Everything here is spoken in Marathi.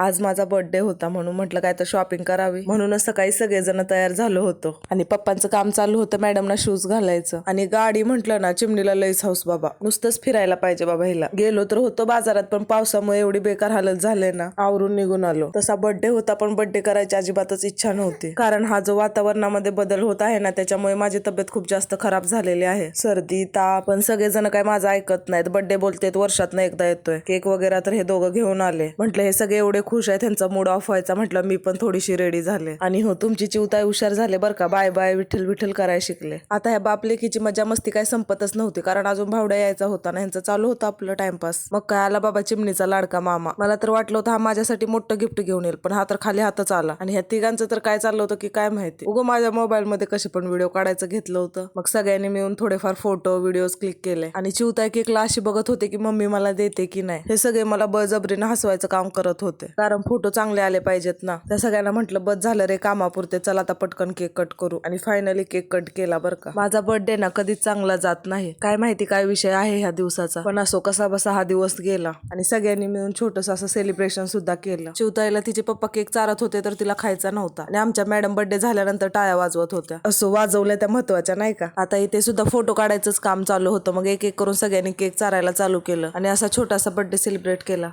आज माझा बर्थडे होता म्हणून म्हटलं काय तर शॉपिंग करावी. म्हणूनच सकाळी सगळेजण तयार झालो होतो. आणि पप्पांचं काम चालू होतं मॅडमना शूज घालायचं. आणि गाडी म्हटलं ना चिमणीला लईच हाऊस बाबा. नुसतंच फिरायला पाहिजे बाबा हिला. गेलो तर होतो बाजारात पण पावसामुळे एवढी बेकार हालत झाले ना आवरून निघून आलो. तसा बर्थडे होता पण बर्थडे करायची अजिबातच इच्छा नव्हती. कारण हा जो वातावरणामध्ये बदल होत आहे ना त्याच्यामुळे माझी तब्येत खूप जास्त खराब झालेली आहे. सर्दी ताप पण सगळेजण काय माझं ऐकत नाहीत. बर्थडे बोलतेत वर्षात एकदा येतोय. केक वगैरे तर हे दोघं घेऊन आले. म्हटलं हे सगळे एवढे खुश आहेत त्यांचा मूड ऑफ व्हायचा. म्हटलं मी पण थोडीशी रेडी झाले. आणि हो तुमची चिवताई हुशार झाले बरं का. बाय बाय विठ्ठल विठ्ठल करायला शिकले. आता ह्या बापलेकीची मजा मस्ती काय संपतच नव्हती कारण अजून भावड्या यायचा होता ना ह्यांचं चालू होतं आपलं टाइमपास मग काय आला बाबा चिमणीचा लाडका मामा. मला तर वाटलं होतं हा माझ्यासाठी मोठं गिफ्ट घेऊन येईल पण हा तर खाली हातच आला. आणि ह्या तिघांचं तर काय चाललं होतं की काय माहिती. उगो माझ्या मोबाईल मध्ये कसे पण व्हिडिओ काढायचं घेतलं होतं. मग सगळ्यांनी मिळून थोडेफार फोटो व्हिडिओज क्लिक केले. आणि चिवताई केकला अशी बघत होते की मम्मी मला देते की नाही. हे सगळे मला बळजबरीनं हसवायचं काम करत होते. कारण फोटो चांगले आले पाहिजेत ना. त्या सगळ्यांना म्हटलं बस झालं रे कामापुरते चला आता पटकन केक कट करू. आणि फायनली केक कट केला बरं का. माझा बर्थडे ना कधीच चांगला जात नाही. काय माहिती काय विषय आहे ह्या दिवसाचा. पण असो कसा बसा हा दिवस गेला. आणि सगळ्यांनी मिळून छोटस असं सेलिब्रेशन सुद्धा केलं. शिवताईला तिचे पप्पा केक चारत होते तर तिला खायचा नव्हता. आणि आमच्या मॅडम बर्थडे झाल्यानंतर टाळ्या वाजवत होत्या. असो वाजवल्या त्या महत्त्वाच्या नाही का? आता इथे सुद्धा फोटो काढायचंच काम चालू होतं. मग एक एक करून सगळ्यांनी केक चारायला चालू केलं. आणि असा छोटासा बर्थडे सेलिब्रेट केला.